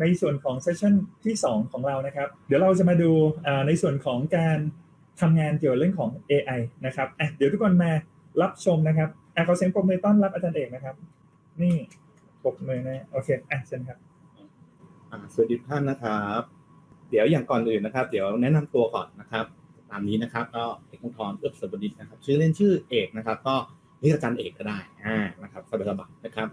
ในส่วนของเซสชันที่ 2 ของเรานะครับ เดี๋ยวเราจะมาดูในส่วนของการทำงานเกี่ยวกับเรื่องของ AI นะครับอะเดี๋ยวทุกคนมารับชมนะครับอะขอเสียงปรบมือต้อนรับอาจารย์เอกนะครับ นี่ปรบมือนะโอเคอะเชิญครับสวัสดีท่านนะครับ เดี๋ยวอย่างก่อนอื่นนะครับ เดี๋ยวแนะนำตัวก่อนนะครับ ตามนี้นะครับ ก็เอกมงคลเอื้อสบดิษนะครับ ชื่อเล่นชื่อเอกนะครับ ก็เรียกอาจารย์เอกก็ได้อ่านะครับสบายๆนะครับ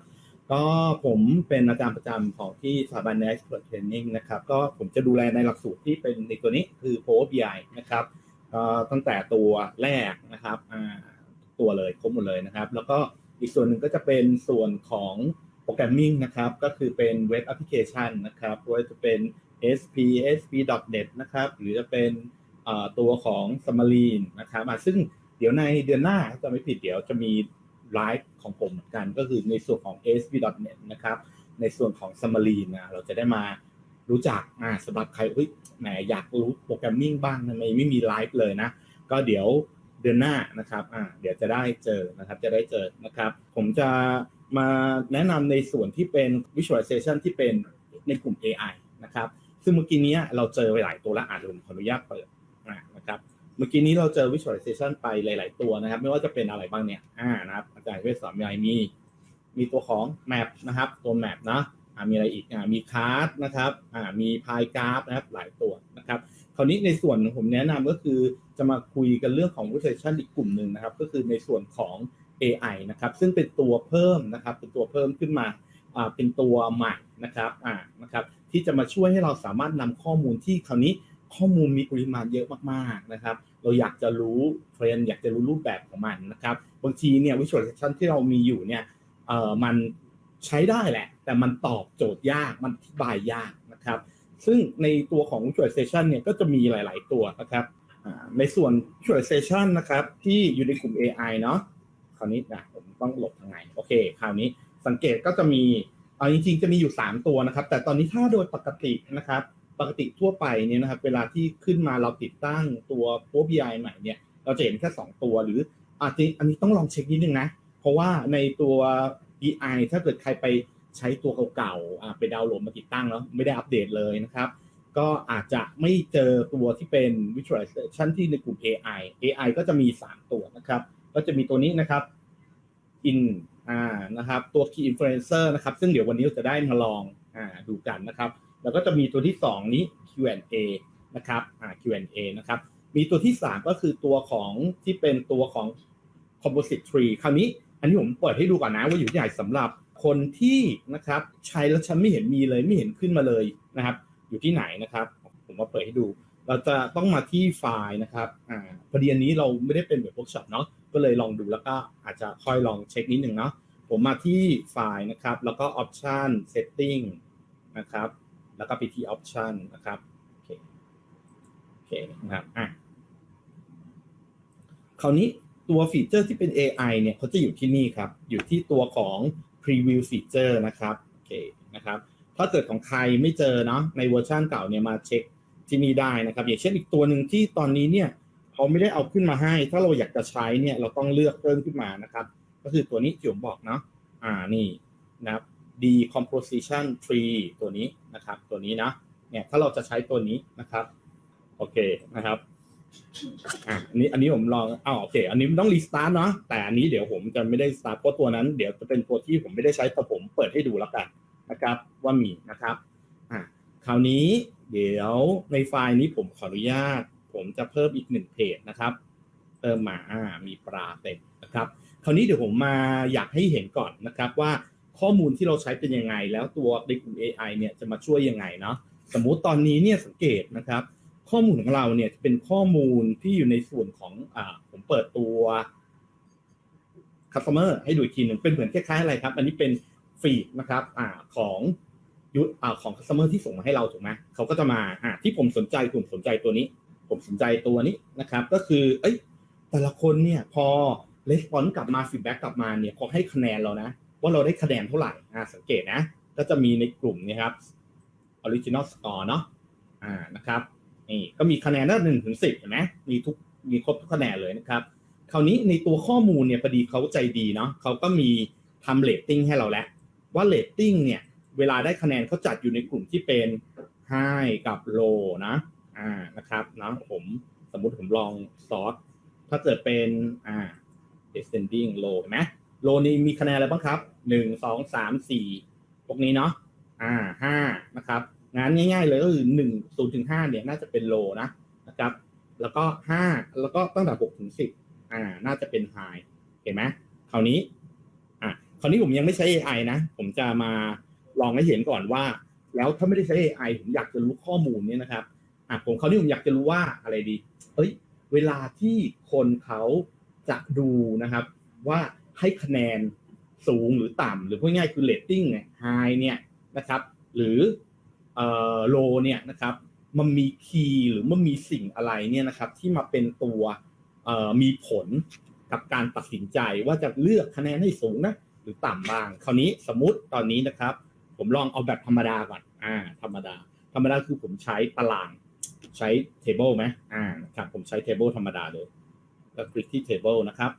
ก็ผมเป็นอาจารย์ประจำของที่สถาบัน n e x p e r t Training นะครับ ก็ผมจะดูแลในหลักสูตรที่เป็นในตัวนี้คือ Power BI นะครับก็ตั้งแต่ตัวแรกนะครับตัวเลยครบหมดเลยนะครับ แล้วก็อีกส่วนหนึ่งก็จะเป็นส่วนของโปรแกรมมิ่งนะครับ ก็คือเป็นเว็บแอปพลิเคชันนะครับว่าจะเป็น SP SP.net นะครับ หรือจะเป็นตัวของ s u m m a r i n นะครับซึ่งเดี๋ยวในเดือนหน้าถ้าจะไม่ผิดเดี๋ยวจะมี ไลฟ์ของผมเหมือนกัน ก็คือในส่วนของ ASP.NET นะครับ ในส่วนของ s u m m a r i นะเราจะได้มารู้จักอ่าสำหรับใครเฮ้ยแหมอยากรู้โปรแกรมมิ่งบ้างทำไมไม่มีไลฟ์เลยนะ ก็เดี๋ยวเดือนหน้านะครับอ่าเดี๋ยวจะได้เจอนะครับจะได้เจอนะครับ ผมจะมาแนะนำในส่วนที่เป็น visualization ที่เป็นในกลุ่ม AI นะครับ ซึ่งเมื่อกี้นี้เราเจอไปหลายตัวแล้วอ่านผมขออนุญาตเปิด มื่อกี้นี้เราเจอ visualization ไปหลาย ๆ ตัวนะครับ ไม่ว่าจะเป็นอะไรบ้างเนี่ยอ่านะครับ อาจารย์เวสสอนมีอะไรมีมีตัวของ map นะครับ ตัว map นะอ่ามีอะไรอีกอ่ามี card นะครับอ่ามี pie graph นะครับหลายตัวนะครับ คราวนี้ในส่วนของผมแนะนำก็คือจะมาคุยกันเรื่องของ visualization อีกกลุ่มหนึ่งนะครับ ก็คือในส่วนของ AI นะครับ ซึ่งเป็นตัวเพิ่มนะครับ เป็นตัวเพิ่มขึ้นมาอ่าเป็นตัวใหม่นะครับอ่านะครับ ที่จะมาช่วยให้เราสามารถนำข้อมูลที่คราวนี้ข้อมูลมีปริมาณเยอะมากๆนะครับ เราอยากจะรู้เทรนอยากจะรู้รูปแบบของมันนะครับบางทีเนี่ย visualization ที่เรามีอยู่เนี่ยเอ่อมันใช้ได้แหละ แต่มันตอบโจทย์ยากมันอธิบายยากนะครับ ซึ่งในตัวของ visualization เนี่ยก็จะมีหลาย ๆ ตัวนะครับในส่วน visualization นะครับที่อยู่ในกลุ่ม AI เนาะคราวนี้นะผมต้องหลบทางไหนโอเค คราวนี้สังเกตก็จะมีเอาจริง ๆ จะมีอยู่ 3 ตัวนะครับ แต่ตอนนี้ถ้าโดยปกตินะครับ ปกติทั่วไปเนี่ยนะครับ เวลาที่ขึ้นมาเราติดตั้งตัว Power BI ใหม่เนี่ย เราจะเห็นแค่ 2 ตัวหรืออาจจะอันนี้ต้องลองเช็คนิดนึงนะ เพราะว่าในตัว BI ถ้าเกิดใครไปใช้ตัวเก่าๆไปดาวน์โหลดมาติดตั้งแล้วไม่ได้อัปเดตเลยนะครับ ก็อาจจะไม่เจอตัวที่เป็น visualization ที่ในกลุ่ม AI AI ก็จะมี 3 ตัวนะครับ ก็จะมีตัวนี้นะครับ in อ่านะครับตัว key influencer นะครับ ซึ่งเดี๋ยววันนี้เราจะได้มาลองอ่าดูกันนะครับ แล้วก็จะมีตัวที่ 2 นี้ Q&A นะครับอ่า Q&A นะครับ มีตัวที่ 3 ก็คือตัวของที่เป็นตัวของ composite tree คราวนี้อันนี้ผมเปิดให้ดูก่อนนะว่าอยู่ที่ไหนสำหรับคนที่นะครับใช้แล้วฉันไม่เห็นมีเลยไม่เห็นขึ้นมาเลยนะครับ อยู่ที่ไหนนะครับ ผมมาเปิดให้ดู เราจะต้องมาที่ไฟล์นะครับอ่าพอดีอันนี้เราไม่ได้เป็นแบบเวิร์กช็อปเนาะก็เลยลองดูแล้วก็อาจจะค่อยลองเช็คนิดหนึ่งเนาะผมมาที่ไฟล์นะครับ แล้วก็ option setting นะครับ แล้วก็ไปที่ option นะครับโอเคโอเคนะครับอะคราวนี้ตัวฟีเจอร์ที่เป็น AI เนี่ยเขาจะอยู่ที่นี่ครับ อยู่ที่ตัวของ preview feature นะครับโอเคนะครับ ถ้าเกิดของใครไม่เจอเนาะในเวอร์ชันเก่าเนี่ยมาเช็คที่นี่ได้นะครับ อย่างเช่นอีกตัวหนึ่งที่ตอนนี้เนี่ยเขาไม่ได้เอาขึ้นมาให้ ถ้าเราอยากจะใช้เนี่ยเราต้องเลือกเพิ่มขึ้นมานะครับ ก็คือตัวนี้ที่ผมบอกเนาะอ่านี่นะครับ decomposition tree ตัวนี้นะครับ ตัวนี้นะเนี่ยถ้าเราจะใช้ตัวนี้นะครับ โอเคนะครับอะอันนี้อันนี้ผมลองอ้าวโอเค อันนี้มันต้องรีสตาร์ทเนาะแต่อันนี้เดี๋ยวผมจะไม่ได้สตาร์ทเพราะตัวนั้น เดี๋ยวจะเป็นตัวที่ผมไม่ได้ใช้แต่ผมเปิดให้ดูแล้วกันนะครับ ว่ามีนะครับอะคราวนี้เดี๋ยวในไฟล์นี้ผมขออนุญาต ผมจะเพิ่มอีกหนึ่งเพจนะครับเติมมาอ่ามีปลาเต็มนะครับ คราวนี้เดี๋ยวผมมาอยากให้เห็นก่อนนะครับว่า ข้อมูลที่เราใช้เป็นยังไง แล้วตัวในกลุ่ม AI เนี่ยจะมาช่วยยังไงเนาะสมมุติตอนนี้เนี่ยสังเกตนะครับ ข้อมูลของเราเนี่ยจะเป็นข้อมูลที่อยู่ในส่วนของอ่าผมเปิดตัว customer ให้ดูอีกทีหนึ่งเป็นเหมือนคล้ายๆอะไรครับ อันนี้เป็นฟีดนะครับอ่าของยุอ่าของ customer ที่ส่งมาให้เราถูกไหมเขาก็จะมาอ่าที่ผมสนใจผมสนใจตัวนี้ ผมสนใจตัวนี้นะครับ ก็คือเอ้ยแต่ละคนเนี่ยพอ response กลับมา feedback กลับมาเนี่ยเขาให้คะแนนเรานะ ว่าเราได้คะแนนเท่าไหร่อ่าสังเกตนะ ก็จะมีในกลุ่มนี้ครับ original score เนาะอ่านะครับนี่ก็มีคะแนนตั้งหนึ่งถึงสิบเห็นไหมมีทุกมีครบทุกคะแนนเลยนะครับ คราวนี้ในตัวข้อมูลเนี่ยพอดีเขาใจดีเนาะเขาก็มีทำเรตติ้งให้เราแล้ว ว่าเรตติ้งเนี่ยเวลาได้คะแนนเขาจัดอยู่ในกลุ่มที่เป็น high กับ low นะอ่านะครับนะผมสมมุติผมลองซอสถ้าเกิดเป็นอ่า descending low เห็นไหม low นี่มีคะแนนอะไรบ้างครับหนึ่งสองสามสี่พวกนี้เนาะอ่าห้านะครับงั้นง่าย ๆ เลยก็คือหนึ่งศูนย์ถึงห้าเนี่ยน่าจะเป็น low นะนะครับ แล้วก็ห้าแล้วก็ตั้งแต่หกถึงสิบอ่า น่าจะเป็น high เห็นไหมคราวนี้ อะคราวนี้ผมยังไม่ใช้ AI นะ ผมจะมาลองให้เห็นก่อนว่า แล้วถ้าไม่ได้ใช้ AI ผมอยากจะรู้ข้อมูลเนี่ยนะครับอะผมคราวนี้ผมอยากจะรู้ว่าอะไรดี เอ้ย เวลาที่คนเขาจะดูนะครับ ว่า ให้คะแนนสูงหรือต่ำหรือพูดง่ายคือเรตติ้งเนี่ย high เนี่ยนะครับหรือเอ่อ low เนี่ยนะครับมันมีคีย์หรือมันมีสิ่งอะไรเนี่ยนะครับที่มาเป็นตัวเอ่อมีผลกับการตัดสินใจว่าจะเลือกคะแนนให้สูงนะหรือต่ำบ้าง คราวนี้สมมติตอนนี้นะครับ ผมลองเอาแบบธรรมดาก่อนอ่า ธรรมดา ธรรมดาคือผมใช้ตารางใช้ table ไหมอ่านะครับผมใช้ table ธรรมดาเลยก็คลิกที่ table นะครับ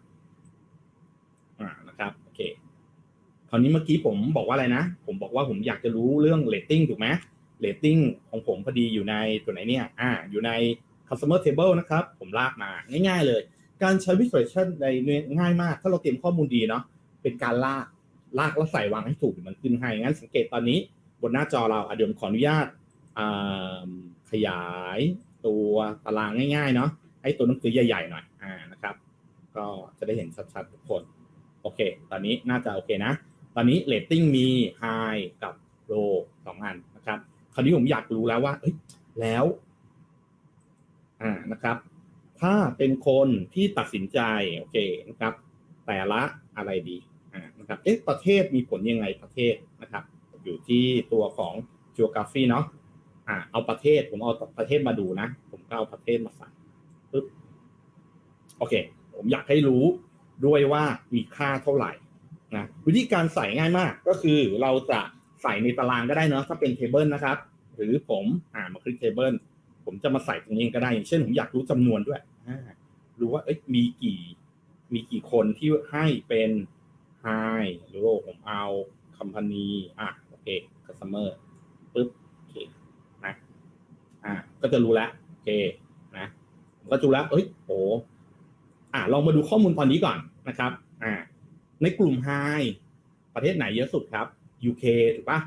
นะครับโอเคคราวนี้เมื่อกี้ผมบอกว่าอะไรนะ ผมบอกว่าผมอยากจะรู้เรื่อง rating ถูกไหม rating ของผมพอดีอยู่ในตัวไหนเนี่ยอ่าอยู่ใน customer table นะครับ ผมลากมาง่าย ๆ เลย การใช้ visualization ในง่ายมาก ถ้าเราเตรียมข้อมูลดีเนาะเป็นการลากลากแล้วใส่วางให้ถูกมันขึ้นให้งั้นสังเกตตอนนี้บนหน้าจอเราอะเดี๋ยวผมขออนุญาตขยายตัวตารางง่ายๆเนาะให้ตัวหนังสือใหญ่ๆหน่อยอ่านะครับ ก็จะได้เห็นชัดๆทุกคน โอเค ตอนนี้น่าจะโอเคนะ ตอนนี้ rating มี high กับ low สองอันนะครับ คราวนี้ผมอยากรู้แล้วว่าเอ้ยแล้ว อ่านะครับ ถ้าเป็นคนที่ตัดสินใจโอเคนะครับ แต่ละอะไรดีอ่านะครับเอ๊ะประเทศมีผลยังไงประเทศนะครับ อยู่ที่ตัวของ geography เนาะอ่าเอาประเทศผมเอาประเทศมาดูนะ ผมก็เอาประเทศมาใส่ปึ๊บโอเค ผมอยากให้รู้ ด้วยว่ามีค่าเท่าไหร่นะวิธีการใส่ง่ายมากก็คือเราจะใส่ในตารางก็ได้เนอะถ้าเป็นเทเบิลนะครับ หรือผมอ่ามาคลิกเทเบิลผมจะมาใส่ตรงนี้ก็ได้อย่างเช่นผมอยากรู้จำนวนด้วยรู้ว่าเอ้ยมีกี่ มีกี่คนที่ให้เป็น high หรือว่าผมเอา company อะโอเค customer ปึ๊บโอเคนะอ่าก็จะรู้แล้วโอเคนะผมก็จะรู้แล้วเอ้ยโห อ่าลองมาดูข้อมูลตอนนี้ก่อนนะครับอ่าในกลุ่ม High ประเทศไหนเยอะสุดครับ UK ถูกปะ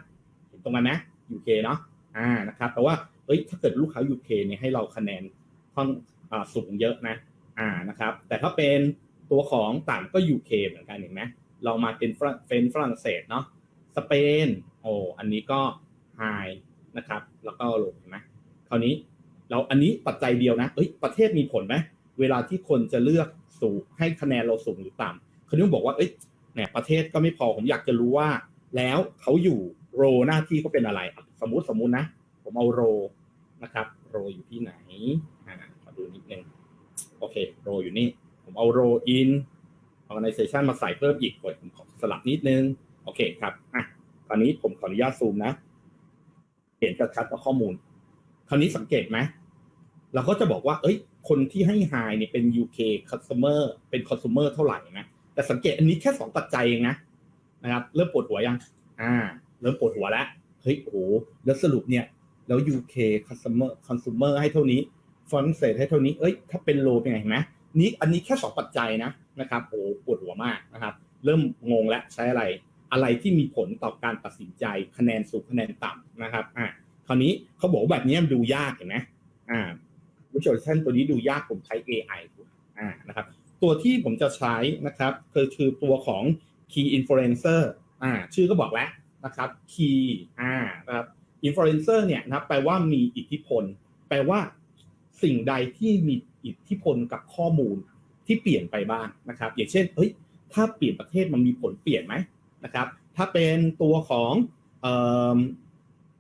เห็นตรงกันไหม UK เนาะอ่านะครับแต่ว่าเอ้ยถ้าเกิดลูกค้า UK เนี่ยให้เราคะแนนค่อนอ่าสูงเยอะนะอ่านะครับ แต่ถ้าเป็นตัวของต่ำก็ UK เหมือนกันเห็นไหมเรามาเป็นฝรั่งเป็นฝรั่งเศสเนาะสเปนโอ้อันนี้ก็ High นะครับ แล้วก็ลงเห็นไหมคราวนี้เราอันนี้ปัจจัยเดียวนะเอ้ยประเทศมีผลไหม เวลาที่คนจะเลือกสูงให้คะแนนเราสูงหรือต่ำเขาต้องบอกว่าเอ้ยเนี่ยประเทศก็ไม่พอผมอยากจะรู้ว่า แล้วเขาอยู่โรหน้าที่เขาเป็นอะไร สมมุติสมมุตินะ ผมเอาโรนะครับ โรอยู่ที่ไหนอ่าดูนิดนึงโอเคโรอยู่นี่ ผมเอาโร in organization มาใส่เพิ่มอีกผมขอสลับนิดนึง โอเคครับอะตอนนี้ผมขออนุญาตซูมนะ เห็นชัดๆกับข้อมูล คราวนี้สังเกตไหมเราก็จะบอกว่า เอ้ย คนที่ให้ high เนี่ยเป็น UK customer เป็น consumer เท่าไหร่นะ แต่สังเกตอันนี้แค่สองปัจจัยเองนะนะครับ เริ่มปวดหัวยัง อ่า เริ่มปวดหัวแล้วเฮ้ยโหแล้วสรุปเนี่ยแล้ว UK customer consumer ให้เท่านี้ฝรั่งเศสให้เท่านี้เอ้ยถ้าเป็นโลเป็นไงเห็นไหมนี่อันนี้แค่สองปัจจัยนะนะครับโอ้ปวดหัวมากนะครับ เริ่มงงแล้วใช้อะไรอะไรที่มีผลต่อการตัดสินใจคะแนนสูงคะแนนต่ำนะครับอ่าคราวนี้เขาบอกแบบนี้มันดูยากเห็นไหมอ่า visualization ตัวนี้ดูยากผมใช้ AI อ่านะครับ ตัวที่ผมจะใช้นะครับคือคือตัวของ key influencer อ่าชื่อก็บอกแล้วนะครับ key อ่านะครับ influencer เนี่ยนะครับแปลว่ามีอิทธิพล แปลว่าสิ่งใดที่มีอิทธิพลกับข้อมูลที่เปลี่ยนไปบ้างนะครับ อย่างเช่นเฮ้ยถ้าเปลี่ยนประเทศมันมีผลเปลี่ยนไหมนะครับ ถ้าเป็นตัวของ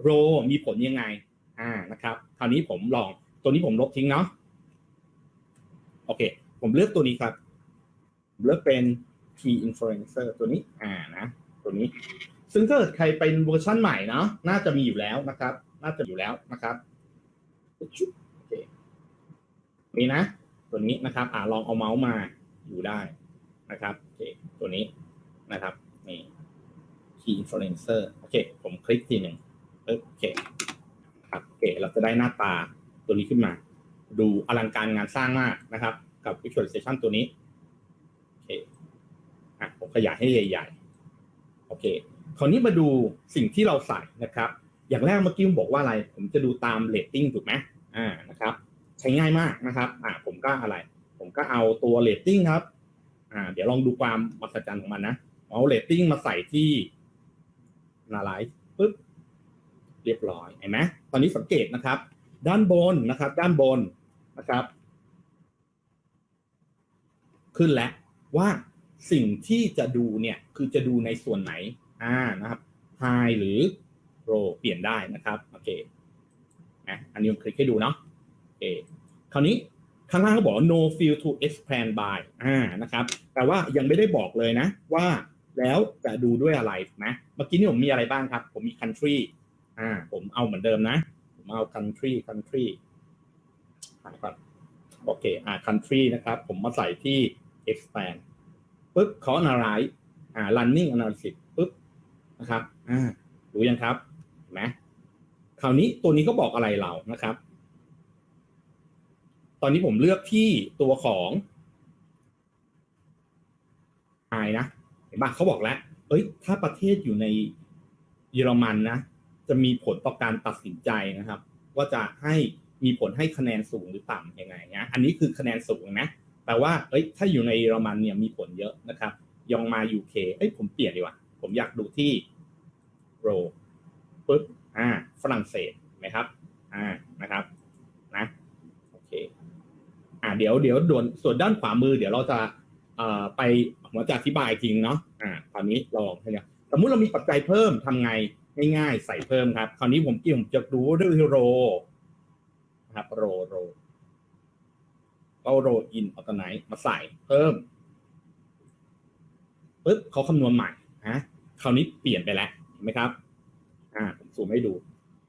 โรมีผลยังไงอ่านะครับ คราวนี้ผมลอง ตัวนี้ผมลบทิ้งเนาะโอเค ผมเลือกตัวนี้ครับเลือกเป็น key influencer ตัวนี้ อ่านะ ตัวนี้ ซึ่งถ้าเกิดใครเป็นเวอร์ชันใหม่เนาะน่าจะมีอยู่แล้วนะครับ น่าจะอยู่แล้วนะครับโอเคนี่นะ ตัวนี้นะครับ อ่าลองเอาเมาส์มาอยู่ได้นะครับโอเคตัวนี้นะครับนี่ key influencer โอเค ผมคลิกทีหนึ่งโอเคครับโอเค เราจะได้หน้าตา ตัวนี้ขึ้นมา ดูอลังการงานสร้างมากนะครับ กับ visualization ตัวนี้โอเคอะผมขยายให้ใหญ่ๆโอเค คราวนี้มาดูสิ่งที่เราใส่นะครับ อย่างแรกเมื่อกี้ผมบอกว่าอะไร ผมจะดูตามเรตติ้งถูกไหมอ่านะครับ ใช้ง่ายมากนะครับ อ่าผมก็อะไร ผมก็เอาตัวเรตติ้งครับอ่าเดี๋ยวลองดูความมหัศจรรย์ของมันนะเอาเรตติ้งมาใส่ที่นาไลฟ์ปึ๊บเรียบร้อยเห็นไหมตอนนี้สังเกตนะครับ ด้านบนนะครับ ด้านบนนะครับ ขึ้นแล้วว่าสิ่งที่จะดูเนี่ยคือจะดูในส่วนไหนอ่านะครับ high หรือ low เปลี่ยนได้นะครับโอเคนะอันนี้ผมคลิกให้ดูเนาะโอเคคราวนี้ข้างล่างเขาบอก no field to expand by อ่านะครับ แต่ว่ายังไม่ได้บอกเลยนะ ว่าแล้วจะดูด้วยอะไรนะเมื่อกี้นี่ผมมีอะไรบ้างครับ ผมมี country อ่า ผมเอาเหมือนเดิมนะ มา country country หาก่อนโอเคอ่า country นะครับ ผมมาใส่ที่ expand ปึ๊บขอ analyze อ่า running analysis ปึ๊บนะครับอ่ารู้ยังครับนไหมคราวนี้ตัวนี้ก็บอกอะไรเรานะครับ ตอนนี้ผมเลือกที่ตัวของไอนะเห็นปะเขาบอกแล้ว เอ้ย ถ้าประเทศอยู่ในเยอรมันนะ จะมีผลต่อการตัดสินใจนะครับ ว่าจะให้มีผลให้คะแนนสูงหรือต่ำยังไงนะอันนี้คือคะแนนสูงนะแต่ว่าเอ้ยถ้าอยู่ในเยอรมันเนี่ยมีผลเยอะนะครับ ยองมา UK เอ้ยผมเปลี่ยนดีกว่า ผมอยากดูที่โรปึ๊บอ่า ฝรั่งเศสไหมครับ อ่านะครับนะโอเค อ่าเดี๋ยวเดี๋ยวด่วนส่วนด้านขวามือ เดี๋ยวเราจะเอ่อไปผมจะอธิบายจริงเนาะอ่าตอนนี้ลองให้เนี่ยสมมุติเรามีปัจจัยเพิ่มทำไง ง่ายๆใส่เพิ่มครับ คราวนี้ผมกี่ผมจะดูด้วยโรนะครับโรโรก็โรอินออโตไนมาใส่เพิ่มปึ๊บเขาคำนวณใหม่ฮะคราวนี้เปลี่ยนไปแล้วเห็นไหมครับ อ่า ผมซูมให้ดู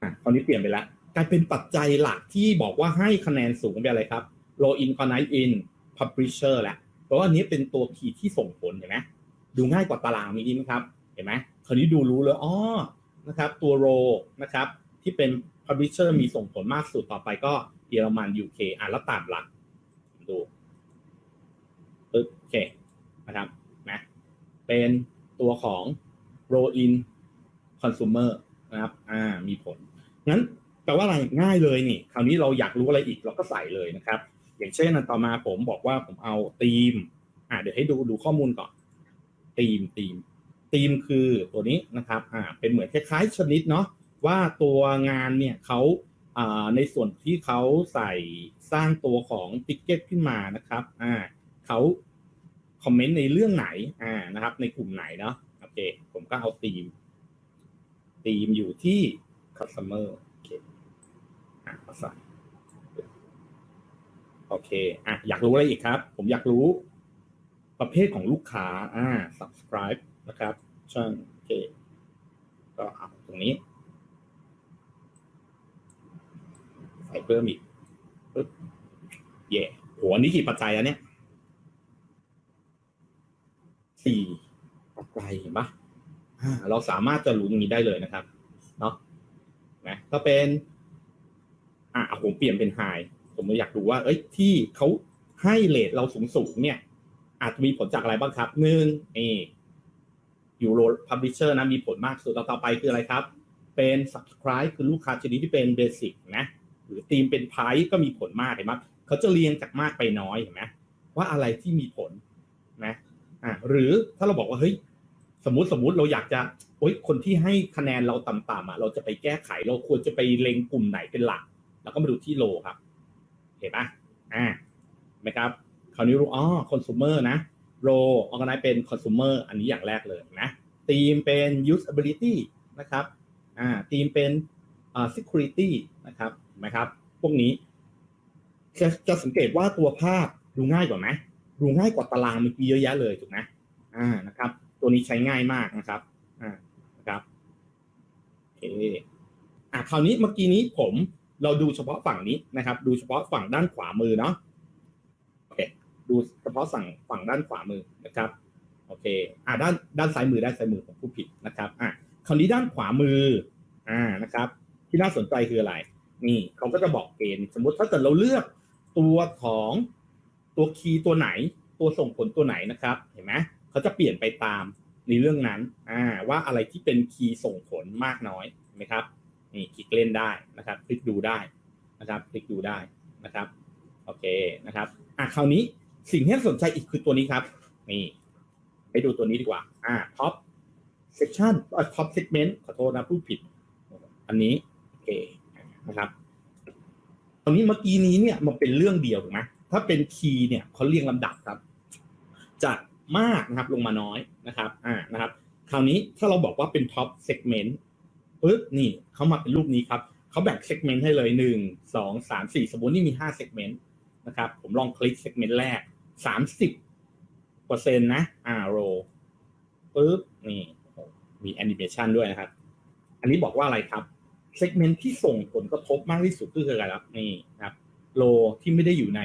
อ่าคราวนี้เปลี่ยนไปแล้วกลายเป็นปัจจัยหลักที่บอกว่าให้คะแนนสูงเป็นอะไรครับ low in connect in publisher แหละเพราะว่าอันนี้เป็นตัวคีย์ที่ส่งผลเห็นไหมดูง่ายกว่าตารางมีดีไหมครับ เห็นไหมคราวนี้ดูรู้เลยอ๋อ นะครับ ตัว row นะครับ ที่เป็น publisher มีส่งผลมากสุดต่อไปก็เยอรมัน UK อะแล้วตามหลักดูปึ๊บโอเคนะครับนะเป็นตัวของ row in consumer นะครับ อ่า มีผล งั้นแปลว่าอะไรง่ายเลยนี่ คราวนี้เราอยากรู้อะไรอีกเราก็ใส่เลยนะครับ อย่างเช่นอันต่อมาผมบอกว่าผมเอาธีม อ่าเดี๋ยวให้ดูดูข้อมูลก่อนธีมธีม ธีมคือตัวนี้นะครับอ่าเป็นเหมือนคล้ายๆชนิดเนาะว่าตัวงานเนี่ยเขาอ่าในส่วนที่เขาใส่สร้างตัวของติ๊กเก็ตขึ้นมานะครับอ่าเขาคอมเมนต์ในเรื่องไหนอ่านะครับ ในกลุ่มไหนเนาะโอเค ผมก็เอาธีมธีมอยู่ที่ customer โอเคอะมาใส่โอเคอะอยากรู้อะไรอีกครับ ผมอยากรู้ประเภทของลูกค้าอ่า subscribe นะครับ ช่างโอเคก็เอาตรงนี้ใส่เพิ่มอีกปึ๊บเย่โหอันนี้กี่ปัจจัยอะเนี่ยสี่ปัจจัยเห็นปะอ่าเราสามารถจะรู้ตรงนี้ได้เลยนะครับเนาะนะก็เป็นอะเอาผมเปลี่ยนเป็นไฮผมอยากดูว่า เอ้ยที่เขาให้เลทเราสูงสูงๆเนี่ย อาจจะมีผลจากอะไรบ้างครับหนึ่งนี่ ยูโรพับลิเชอร์นะมีผลมากสุดต่อไปคืออะไรครับ เป็น subscribe คือลูกค้าชนิดที่เป็นเบสิกนะหรือทีมเป็นไพร์ก็มีผลมากเห็นไหมเขาจะเรียงจากมากไปน้อยเห็นไหมว่าอะไรที่มีผลนะอ่าหรือถ้าเราบอกว่าเฮ้ยสมมติสมมติเราอยากจะโอ๊ยคนที่ให้คะแนนเราต่ำๆอะเราจะไปแก้ไขเราควรจะไปเล็งกลุ่มไหนเป็นหลัก แล้วก็มาดูที่โลครับ เห็นปะอ่าไหมครับ คราวนี้รู้อ๋อคอน sumer นะ โรออกไนเป็นคอน sumer อันนี้อย่างแรกเลยนะทีมเป็น usability นะครับอ่าทีมเป็นอ่า security นะครับเห็นไหมครับพวกนี้จะจะสังเกตว่าตัวภาพดูง่ายกว่าไหมดูง่ายกว่าตารางเมื่อกี้เยอะแยะเลยถูกไหมอ่านะครับ ตัวนี้ใช้ง่ายมากนะครับอ่านะครับโอเคอะคราวนี้เมื่อกี้นี้ผมเราดูเฉพาะฝั่งนี้นะครับ ดูเฉพาะฝั่งด้านขวามือเนาะ ดูเฉพาะฝั่งฝั่งด้านขวามือนะครับโอเคอ่าด้านด้านซ้ายมือด้านซ้ายมือผมพูดผิดนะครับอะคราวนี้ด้านขวามืออ่านะครับ ที่น่าสนใจคืออะไร นี่เขาก็จะบอกเกณฑ์สมมติถ้าเกิดเราเลือกตัวของตัวคีย์ตัวไหน ตัวส่งผลตัวไหนนะครับ เห็นไหมเขาจะเปลี่ยนไปตามในเรื่องนั้นอ่าว่าอะไรที่เป็นคีย์ส่งผลมากน้อยเห็นไหมครับนี่คลิกเล่นได้นะครับ คลิกดูได้นะครับ คลิกดูได้นะครับโอเคนะครับอะคราวนี้ สิ่งที่น่าสนใจอีกคือตัวนี้ครับ นี่ ไปดูตัวนี้ดีกว่า อ่า top section อ่า top segment ขอโทษนะพูดผิด อันนี้โอเคนะครับตรงนี้เมื่อกี้นี้เนี่ยมันเป็นเรื่องเดียวถูกไหมถ้าเป็นคีย์เนี่ยเขาเรียงลำดับครับ จากมากนะครับลงมาน้อยนะครับ อ่านะครับ คราวนี้ถ้าเราบอกว่าเป็น top segment ปึ๊บนี่เขามาเป็นรูปนี้ครับเขาแบ่ง segment ให้เลยหนึ่งสองสามสี่สมมตินี่มีห้า segment นะครับ ผมลองคลิก segment แรก สามสิบเปอร์เซ็นต์นะอาโรปึ๊บนี่มีแอนิเมชันด้วยนะครับ อันนี้บอกว่าอะไรครับเซกเมนต์ที่ส่งผลกระทบมากที่สุดก็คืออะไรครับนี่นะครับโลที่ไม่ได้อยู่ใน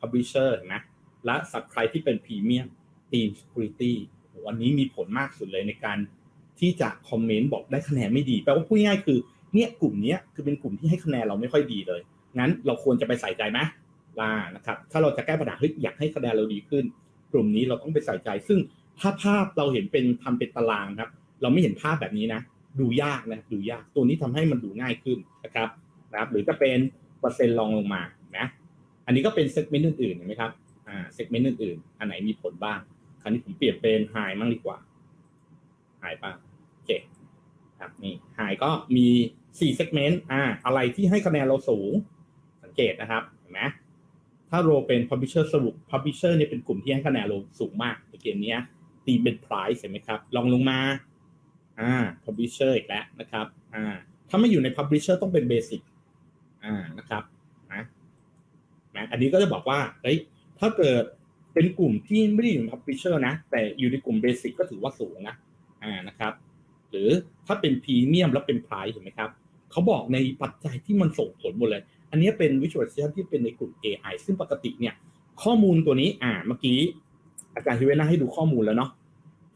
Publisher นะ และ Subscribe ที่เป็น Premium Team Security วันนี้มีผลมากสุดเลยในการที่จะคอมเมนต์บอกได้คะแนนไม่ดีแปลว่าพูดง่ายคือเนี่ยกลุ่มนี้คือเป็นกลุ่มที่ให้คะแนนเราไม่ค่อยดีเลย งั้นเราควรจะไปใส่ใจไหม ล่านะครับ ถ้าเราจะแก้ปัญหาเฮ้ยอยากให้คะแนนเราดีขึ้น กลุ่มนี้เราต้องไปใส่ใจ ซึ่งถ้าภาพเราเห็นเป็นทำเป็นตารางครับ เราไม่เห็นภาพแบบนี้นะ ดูยากนะดูยากตัวนี้ทำให้มันดูง่ายขึ้นนะครับนะครับ หรือจะเป็นเปอร์เซ็นต์รองลงมานะอันนี้ก็เป็นเซกเมนต์อื่นๆเห็นไหมครับอ่าเซกเมนต์อื่นๆ อันไหนมีผลบ้างคราวนี้ผมเปลี่ยนเป็นไฮมั่งดีกว่าไฮป่ะโอเคครับนี่ไฮก็มี4เซกเมนต์อ่าอะไรที่ให้คะแนนเราสูง สังเกตนะครับเห็นไหม ถ้าโรเป็น publisher สรุป publisher เนี่ยเป็นกลุ่มที่ให้คะแนนเราสูงมากในเกมเนี้ยตีเป็น price เห็นไหมครับลองลงมาอ่า publisher อีกแล้วนะครับอ่าถ้าไม่อยู่ใน publisher ต้องเป็น basic อ่านะครับนะนะอันนี้ก็จะบอกว่าเฮ้ยถ้าเกิดเป็นกลุ่มที่ไม่ได้อยู่ใน publisher นะ แต่อยู่ในกลุ่ม basic ก็ถือว่าสูงนะอ่านะครับ หรือถ้าเป็น premium แล้วเป็น price เห็นไหมครับเขาบอกในปัจจัยที่มันส่งผลหมดเลย อันนี้เป็น visualization ที่เป็นในกลุ่ม AI ซึ่งปกติเนี่ย ข้อมูลตัวนี้อ่าเมื่อกี้ อาจารย์ฮิเวน่าให้ดูข้อมูลแล้วเนาะ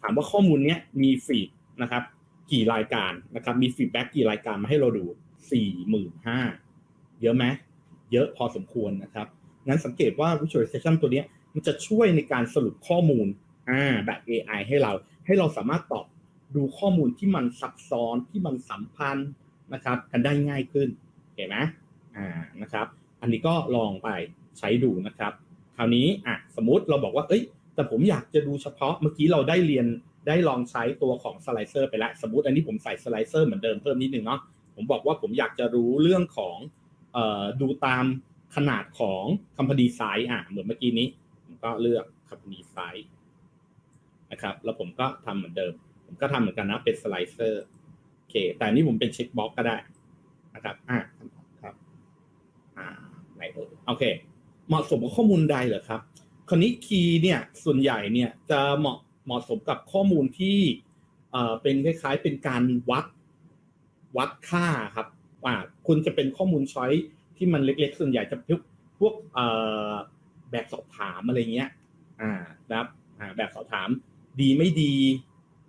ถามว่าข้อมูลเนี้ยมีฟีดนะครับ กี่รายการนะครับ มีฟีดแบ็กกี่รายการมาให้เราดูสี่หมื่นห้าเยอะไหมเยอะพอสมควรนะครับงั้นสังเกตว่า visualization ตัวนี้มันจะช่วยในการสรุปข้อมูลอ่าแบบ AI ให้เรา ให้เราสามารถตอบดูข้อมูลที่มันซับซ้อนที่มันสัมพันธ์นะครับ กันได้ง่ายขึ้นเห็นไหม อ่านะครับ อันนี้ก็ลองไปใช้ดูนะครับ คราวนี้อะสมมุติเราบอกว่า เอ้ย แต่ผมอยากจะดูเฉพาะเมื่อกี้เราได้เรียนได้ลองใช้ตัวของสไลเซอร์ไปแล้ว สมมติอันนี้ผมใส่สไลเซอร์เหมือนเดิมเพิ่มนิดนึงเนาะผมบอกว่าผมอยากจะรู้เรื่องของเอ่อดูตามขนาดของ company size อะเหมือนเมื่อกี้นี้ผมก็เลือก company size นะครับ แล้วผมก็ทำเหมือนเดิม ผมก็ทำเหมือนกันนะเป็นสไลเซอร์โอเค แต่นี้ผมเป็นเช็คบ็อกก็ได้นะครับ อะครับอ่า ไหนเอ่ยโอเค เหมาะสมกับข้อมูลใดเหรอครับคราวนี้คีย์เนี่ยส่วนใหญ่เนี่ยจะเหมาะเหมาะสมกับข้อมูลที่เอ่อเป็นคล้ายๆ เป็นการวัดวัดค่าครับว่าคุณจะเป็นข้อมูลช้อยที่มันเล็ก ๆ ส่วนใหญ่จะพวกพวกเอ่อแบบสอบถามอะไรเงี้ยอ่านะครับอ่าแบบสอบถามดีไม่ดี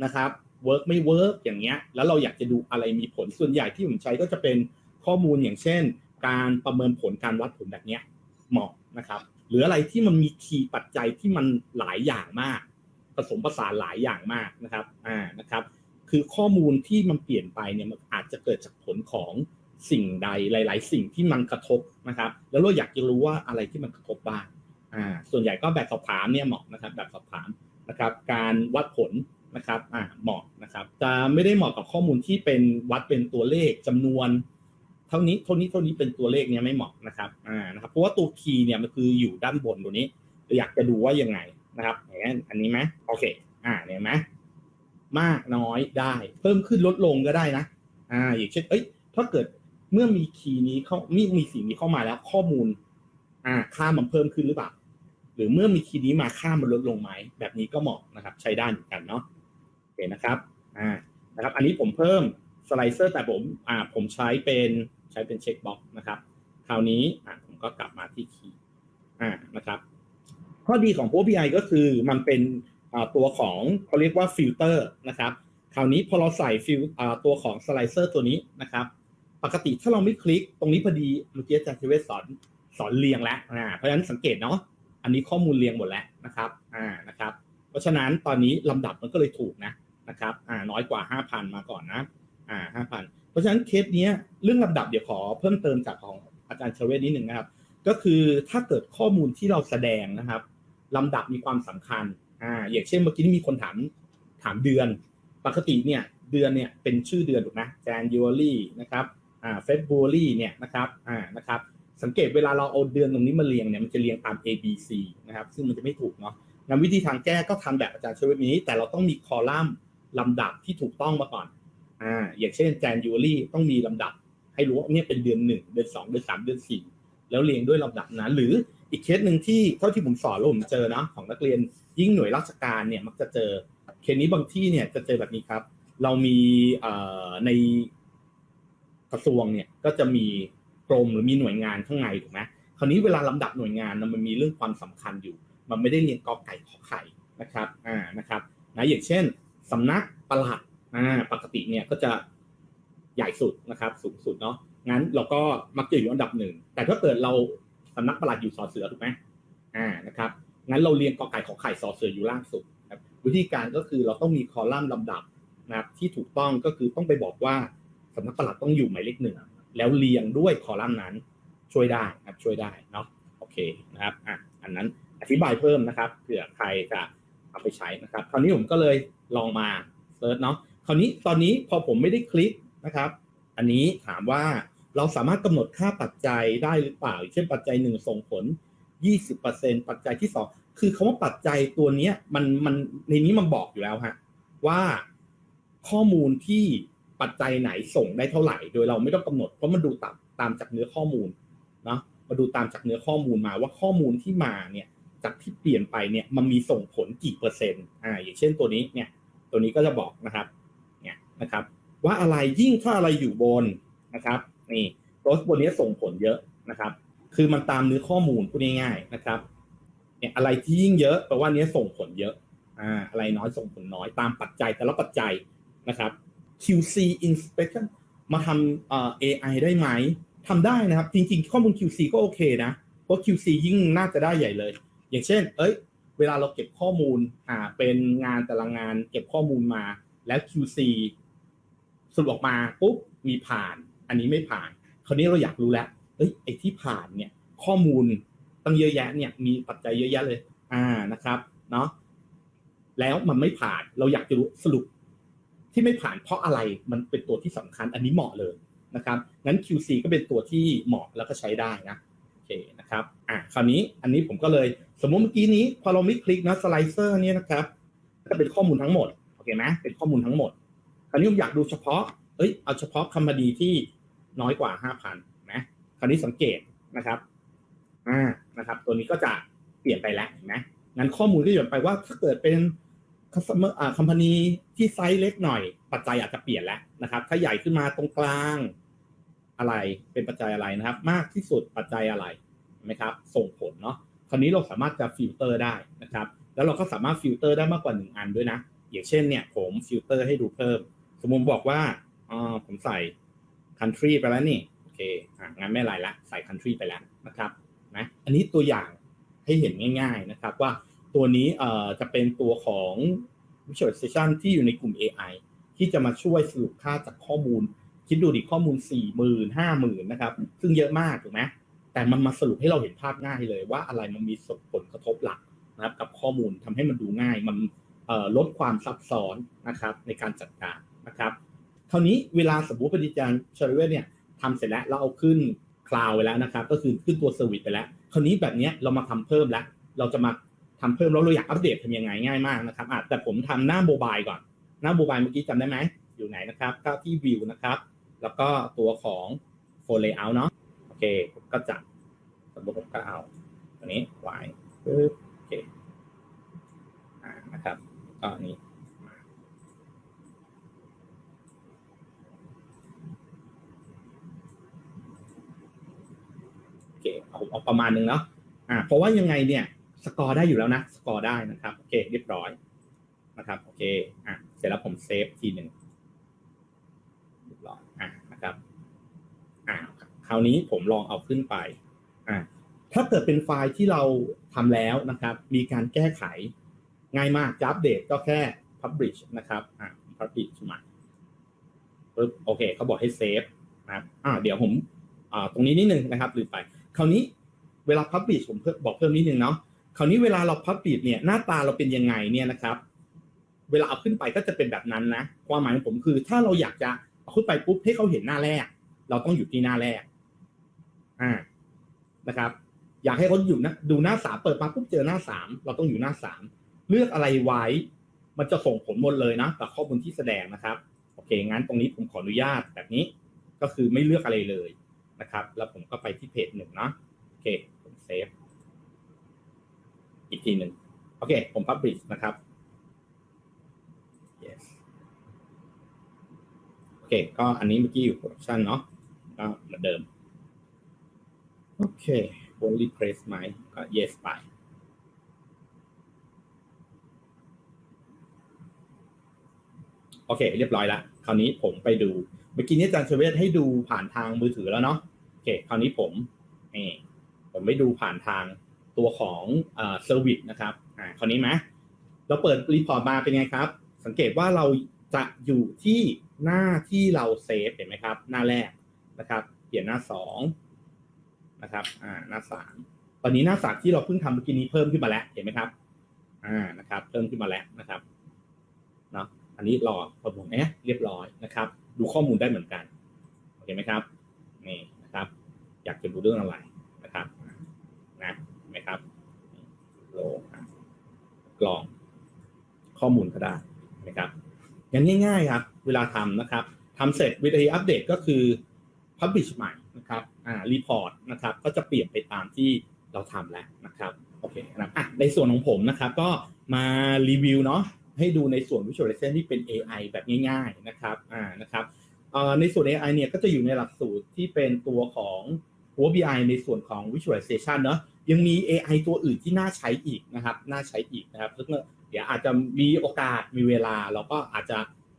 นะครับเวิร์กไม่เวิร์กอย่างเงี้ยแล้วเราอยากจะดูอะไรมีผลส่วนใหญ่ที่ผมใช้ก็จะเป็นข้อมูลอย่างเช่น การประเมินผลการวัดผลแบบนี้เหมาะนะครับหรืออะไรที่มันมีคีย์ปัจจัยที่มันหลายอย่างมาก ผสมผสานหลายอย่างมากนะครับอ่านะครับ คือข้อมูลที่มันเปลี่ยนไปเนี่ยมันอาจจะเกิดจากผลของสิ่งใดหลาย ๆ สิ่งที่มันกระทบนะครับ แล้วเราอยากจะรู้ว่าอะไรที่มันกระทบบ้างอ่าส่วนใหญ่ก็แบบสอบถามเนี่ยเหมาะนะครับ แบบสอบถามนะครับ การวัดผลนะครับอ่าเหมาะนะครับจะไม่ได้เหมาะกับข้อมูลที่เป็นวัดเป็นตัวเลขจำนวน เท่านี้เท่านี้เท่านี้เป็นตัวเลขเนี่ยไม่เหมาะนะครับอ่านะครับเพราะว่าตัวคีย์เนี่ยมันคืออยู่ด้านบนตัวนี้อยากจะดูว่ายังไงนะครับอย่างนั้นอันนี้ไหมโอเค อ่าเนี่ยไหมมากน้อยได้ เพิ่มขึ้นลดลงก็ได้นะ อ่า อย่างเช่นเอ้ยถ้าเกิดเมื่อมีคีย์นี้เข้ามีมีสิ่งนี้เข้ามาแล้ว ข้อมูล อ่า ค่ามันเพิ่มขึ้นหรือเปล่าหรือเมื่อมีคีย์นี้มาค่ามันลดลงไหมแบบนี้ก็เหมาะนะครับ ใช้ได้เหมือนกันเนาะโอเคนะครับ อ่านะครับ อันนี้ผมเพิ่มสไลเซอร์แต่ผม อ่า ผมใช้เป็น ใช้เป็นเช็คบ็อกซ์นะครับ คราวนี้อ่าผมก็กลับมาที่คีย์อ่านะครับ ข้อดีของ Power BI ก็คือมันเป็นอ่าตัวของเขาเรียกว่าฟิลเตอร์นะครับคราวนี้พอเราใส่ฟิลอ่าตัวของสไลเซอร์ตัวนี้นะครับ ปกติถ้าเราไม่คลิกตรงนี้พอดีเมื่อกี้อาจารย์เทเวศสอนสอนเรียงแล้วอ่าเพราะฉะนั้นสังเกตเนาะอันนี้ข้อมูลเรียงหมดแล้วนะครับอ่านะครับ เพราะฉะนั้นตอนนี้ลำดับมันก็เลยถูกนะนะครับอ่าน้อยกว่า 5,000 มาก่อนนะอ่า5,000 เพราะฉะนั้นเคสนี้เรื่องลำดับเดี๋ยวขอเพิ่มเติมจากของอาจารย์เชเวตนิดหนึ่งนะครับ ก็คือถ้าเกิดข้อมูลที่เราแสดงนะครับลำดับมีความสำคัญอ่าอย่างเช่นเมื่อกี้ที่มีคนถามถามเดือน ปกติเนี่ยเดือนเนี่ยเป็นชื่อเดือนถูกไหม January นะครับอ่า February เนี่ยนะครับอ่านะครับสังเกตเวลาเราเอาเดือนตรงนี้มาเรียงเนี่ยมันจะเรียงตาม A B C นะครับซึ่งมันจะไม่ถูกเนาะงั้นวิธีทางแก้ก็ทำแบบอาจารย์เชเวตนี้ แต่เราต้องมีคอลัมน์ลำดับที่ถูกต้องมาก่อน อ่าอย่างเช่น January ต้องมีลำดับ ให้รู้ว่าเนี่ยเป็นเดือนหนึ่งเดือนสองเดือนสามเดือนสี่แล้วเรียงด้วยลำดับนั้นหรืออีกเคสหนึ่งที่เท่าที่ผมสอนแล้วผมเจอนะของนักเรียนยิ่งหน่วยราชการเนี่ยมักจะเจอเคสนี้บางที่เนี่ยจะเจอแบบนี้ครับ เรามีในกระทรวงเนี่ยก็จะมีกรมหรือมีหน่วยงานข้างในถูกไหมคราวนี้เวลาลำดับหน่วยงานมันมีเรื่องความสำคัญอยู่ มันไม่ได้เรียงกอไก่ขอไข่นะครับอ่านะครับนะอย่างเช่นสำนักปลัด อ่าปกติเนี่ยก็จะใหญ่สุดนะครับ สูงสุดเนาะงั้นเราก็มักจะอยู่อันดับหนึ่งแต่ถ้าเกิดเราสำนักประหลัดอยู่สอเสือถูกไหมอ่านะครับงั้นเราเรียงกอไก่ขอไข่สอเสืออยู่ล่างสุดครับวิธีการก็คือเราต้องมีคอลัมน์ลำดับนะครับที่ถูกต้องก็คือต้องไปบอกว่าสำนักประหลัดต้องอยู่หมายเลขหนึ่งแล้วเรียงด้วยคอลัมน์นั้นช่วยได้นะครับช่วยได้เนาะโอเคนะครับอะอันนั้นอธิบายเพิ่มนะครับเผื่อใครจะเอาไปใช้นะครับคราวนี้ผมก็เลยลองมาเซิร์ชเนาะ ราวนี้ตอนนี้พอผมไม่ได้คลิกนะครับ อันนี้ถามว่าเราสามารถกำหนดค่าปัจจัยได้หรือเปล่าอย่างเช่นปัจจัยหนึ่งส่งผล 20%ปัจจัยที่สองคือคำว่าปัจจัยตัวนี้มันมันในนี้มันบอกอยู่แล้วฮะว่าข้อมูลที่ปัจจัยไหนส่งได้เท่าไหร่ โดยเราไม่ต้องกำหนดเพราะมันดูตามตามจากเนื้อข้อมูลเนาะมาดูตามจากเนื้อข้อมูลมาว่าข้อมูลที่มาเนี่ยจากที่เปลี่ยนไปเนี่ยมันมีส่งผลกี่เปอร์เซ็นต์อ่าอย่างเช่นตัวนี้เนี่ยตัวนี้ก็จะบอกนะครับ นะครับ ว่าอะไรยิ่งถ้าอะไรอยู่บนนะครับนี่โรสบนนี้ส่งผลเยอะนะครับ คือมันตามเนื้อข้อมูลพูดง่ายๆนะครับเนี่ยอะไรที่ยิ่งเยอะแปลว่าเนี้ยส่งผลเยอะอ่าอะไรน้อยส่งผลน้อยตามปัจจัยแต่ละปัจจัยนะครับ QC inspection มาทำเอ่อ AI ได้ไหมทำได้นะครับ จริงๆ ข้อมูล QC ก็โอเคนะเพราะ QC ยิ่งน่าจะได้ใหญ่เลย อย่างเช่น เอ้ย เวลาเราเก็บข้อมูลอ่าเป็นงานแต่ละงานเก็บข้อมูลมาแล้ว QC สรุปออกมาปุ๊บมีผ่าน อันนี้ไม่ผ่าน คราวนี้เราอยากรู้แล้วเอ้ยไอ้ที่ผ่านเนี่ยข้อมูลตั้งเยอะแยะเนี่ยมีปัจจัยเยอะแยะเลย อ่านะครับเนาะแล้วมันไม่ผ่านเราอยากจะรู้สรุปที่ไม่ผ่านเพราะอะไรมันเป็นตัวที่สำคัญอันนี้เหมาะเลยนะครับงั้น QC ก็เป็นตัวที่เหมาะแล้วก็ใช้ได้นะโอเคนะครับอะคราวนี้อันนี้ผมก็เลยสมมติเมื่อกี้นี้พอเราไม่คลิกนะสไลเซอร์เนี่ยนะครับก็เป็นข้อมูลทั้งหมดโอเคไหมเป็นข้อมูลทั้งหมด คราวนี้ผมอยากดูเฉพาะ เอ้ย เอาเฉพาะคำพดีที่น้อยกว่าห้าพันนะ คราวนี้สังเกตนะครับ อ่า นะครับ ตัวนี้ก็จะเปลี่ยนไปแล้วเห็นไหมงั้นข้อมูลก็จะเปลี่ยนไปว่าถ้าเกิดเป็น customer อ่าคอมพานีที่ไซส์เล็กหน่อย ปัจจัยอาจจะเปลี่ยนแล้วนะครับ ถ้าใหญ่ขึ้นมาตรงกลางอะไร เป็นปัจจัยอะไรนะครับ มากที่สุดปัจจัยอะไรไหมครับ ส่งผลเนาะ คราวนี้เราสามารถจะฟิลเตอร์ได้นะครับ แล้วเราก็สามารถฟิลเตอร์ได้มากกว่าหนึ่งอันด้วยนะ อย่างเช่นเนี่ยผมฟิลเตอร์ให้ดูเพิ่ม สมมติบอกว่าอ๋อผมใส่ country ไปแล้วนี่โอเคอะงั้นไม่ไรละใส่ country ไปแล้วนะครับนะอันนี้ตัวอย่างให้เห็นง่าย ๆนะครับว่าตัวนี้เอ่อจะเป็นตัวของ visualization ที่อยู่ในกลุ่ม AI ที่จะมาช่วยสรุปค่าจากข้อมูล คิดดูดิข้อมูล 4 0 0 0 0 5 0 0 0 0นะครับ ซึ่งเยอะมากถูกไหมแต่มันมาสรุปให้เราเห็นภาพง่ายเลยว่าอะไรมันมีผลกระทบหลักนะครับกับข้อมูลทำให้มันดูง่าย มันลดความซับซ้อนนะครับในการจัดการ นะครับคราวนี้เวลาสมมติปฏิจารย์เชอร์เวเนี่ยทำเสร็จแล้วเราเอาขึ้นคลาวไปแล้วนะครับ ก็คือขึ้นตัวเซอร์วิสไปแล้ว คราวนี้แบบเนี้ยเรามาทำเพิ่มแล้ว เราจะมาทำเพิ่มแล้วเราอยากอัปเดตทำยังไงง่ายมากนะครับอะแต่ผมทำหน้าโมบายก่อน หน้าโมบายเมื่อกี้จำได้ไหมอยู่ไหนนะครับก็ที่วิวนะครับ แล้วก็ตัวของโฟล์เลเยอร์เนาะโอเคผมก็จัดสมมติผมก็เอาตัวนี้ไว้ปึ๊บโอเคอ่านะครับก็อันนี้ โอ เคเอาเอาประมาณหนึ่งเนาะอ่าเพราะว่ายังไงเนี่ยสกอร์ได้อยู่แล้วนะสกอร์ได้นะครับโอเคเรียบร้อยนะครับโอเคอะเสร็จแล้วผมเซฟทีหนึ่งเรียบร้อยอะนะครับอ่าคราวนี้ผมลองเอาขึ้นไปอ่าถ้าเกิดเป็นไฟล์ที่เราทำแล้วนะครับ มีการแก้ไขง่ายมากจะอัปเดตก็แค่ publish นะครับอ่า publish ใหม่ปึ๊บโอเคเขาบอกให้เซฟนะครับอ่าเดี๋ยวผมอ่าตรงนี้นิดนึงนะครับลืมไป คราวนี้เวลา publish ผมบอกเพิ่มนิดนึงเนาะคราวนี้เวลาเรา publish เนี่ยหน้าตาเราเป็นยังไงเนี่ยนะครับ เวลาเอาขึ้นไปก็จะเป็นแบบนั้นนะความหมายของผมคือ ถ้าเราอยากจะเอาขึ้นไปปุ๊บให้เขาเห็นหน้าแรก เราต้องอยู่ที่หน้าแรก อ่านะครับ อยากให้เขาอยู่นะดูหน้าสามเปิดมาปุ๊บเจอหน้าสามเราต้องอยู่หน้าสามเลือกอะไรไว้ มันจะส่งผลหมดเลยนะกับข้อมูลที่แสดงนะครับโอเคงั้นตรงนี้ผมขออนุญาตแบบนี้ ก็คือไม่เลือกอะไรเลย นะครับ แล้วผมก็ไปที่เพจหนึ่งเนาะโอเค ผมเซฟอีกทีหนึ่งโอเค ผม publish นะครับ yes โอเค ก็อันนี้เมื่อกี้อยู่ production เนาะก็เหมือนเดิม โอเค only press ไหมก็ yes ไปโอเค เรียบร้อยแล้วคราวนี้ผมไปดู เมื่อกี้นี้อาจารย์เชเวตให้ดูผ่านทางมือถือแล้วเนาะ อเคคราวนี้ผมนี่ผมไปดูผ่านทางตัวของเอ่อ service นะครับอ่าคราวนี้ไหมเราเปิดรีพอร์ตมาเป็นไงครับ สังเกตว่าเราจะอยู่ที่หน้าที่เราเซฟเห็นไหมครับ หน้าแรกนะครับ เปลี่ยนหน้าสองนะครับ อ่า หน้าสามตอนนี้หน้าสามที่เราเพิ่งทำเมื่อกี้นี้เพิ่มขึ้นมาแล้ว เห็นไหมครับ อ่า นะครับ เพิ่มขึ้นมาแล้วนะครับ เนาะอันนี้รอประมวลเอ๊ะเรียบร้อยนะครับ ดูข้อมูลได้เหมือนกัน โอเคไหมครับ นี่ นะครับ อยากจะดูเรื่องอะไรนะครับนะนไหมครับโลอะกรองข้อมูลก็ได้นะครับอย่างง่ายๆครับ เวลาทำนะครับทำเสร็จวิธีอัปเดตก็คือ publish ใหม่นะครับอ่า report นะครับ ก็จะเปลี่ยนไปตามที่เราทำแล้วนะครับโอเคนะอะในส่วนของผมนะครับ ก็มารีวิวเนาะให้ดูในส่วน visualization ที่เป็น AI แบบง่าย ๆ นะครับอ่านะครับ ในส่วน AI เนี่ยก็จะอยู่ในหลักสูตรที่เป็นตัวของ Power BI ในส่วนของ visualization เนาะยังมี AI ตัวอื่นที่น่าใช้อีกนะครับ น่าใช้อีกนะครับซึ่งเดี๋ยวอาจจะมีโอกาสมีเวลาเราก็อาจจะ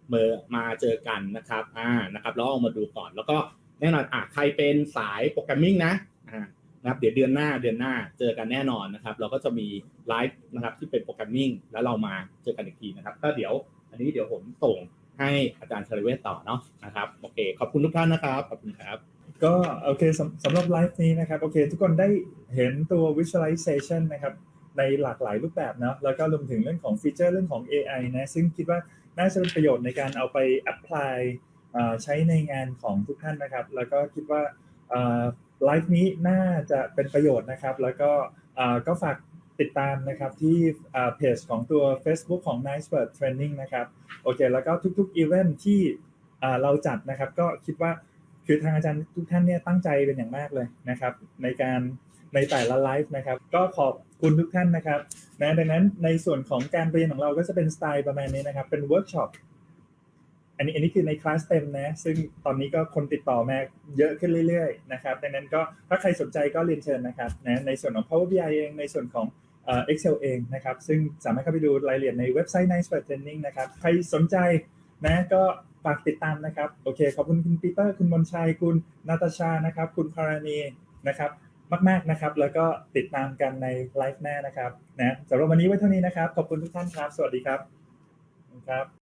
เมื่อมาเจอกันนะครับอ่านะครับแล้วเอามาดูก่อน แล้วก็แน่นอนอะใครเป็นสายโปรแกรมมิ่งนะอ่านะครับเดี๋ยวเดือนหน้าเดือนหน้าเจอกันแน่นอนนะครับ เราก็จะมีไลฟ์นะครับที่เป็นโปรแกรมมิ่งแล้วเรามาเจอกันอีกทีนะครับ ก็เดี๋ยวอันนี้เดี๋ยวผมส่ง ให้อาจารย์ชลเวทต่อเนาะนะครับโอเค ขอบคุณทุกท่านนะครับขอบคุณครับ ก็โอเคสำสำหรับไลฟ์นี้นะครับโอเค ทุกคนได้เห็นตัว visualization นะครับในหลากหลายรูปแบบเนาะแล้วก็รวมถึงเรื่องของฟีเจอร์เรื่องของ AI นะซึ่งคิดว่าน่าจะเป็นประโยชน์ในการเอาไป apply ใช้ในงานของทุกท่านนะครับ แล้วก็คิดว่าไลฟ์นี้น่าจะเป็นประโยชน์นะครับ แล้วก็ก็ฝาก ติดตามนะครับที่เพจของตัว Facebook ของ Nice Bird Training นะครับโอเคแล้วก็ทุกๆ event ที่เอ่เราจัดนะครับก็คิดว่าคือทางอาจารย์ทุกท่านเนี่ยตั้งใจเป็นอย่างมากเลยนะครับในการในแต่ละไลฟ์นะครับก็ขอบคุณทุกท่านนะครับนะดังนั้นในส่วนของการเรียนของเราก็จะเป็นสไตล์ประมาณนี้นะครับเป็นเวิร์กช็อปอันนี้อันนี้คือในคลาสเต็มนะซึ่งตอนนี้ก็คนติดต่อมาเยอะขึ้นเรื่อยๆนะครับดังนั้นก็ถ้าใครสนใจก็เรียนเชิญนะครับนะในส่วนของ Power BI เองในส่วนของ Excel เองนะครับ ซึ่งสามารถเข้าไปดูรายละเอียดในเว็บไซต์ Nice Bird Training นะครับ ใครสนใจนะก็ฝากติดตามนะครับ โอเค ขอบคุณคุณปีเตอร์ คุณมนชัย คุณนาตาชา นะครับ คุณพารานีนะครับมากๆนะครับ แล้วก็ติดตามกันในไลฟ์หน้านะครับนะสำหรับวันนี้ไว้เท่านี้นะครับ ขอบคุณทุกท่านครับ สวัสดีครับครับ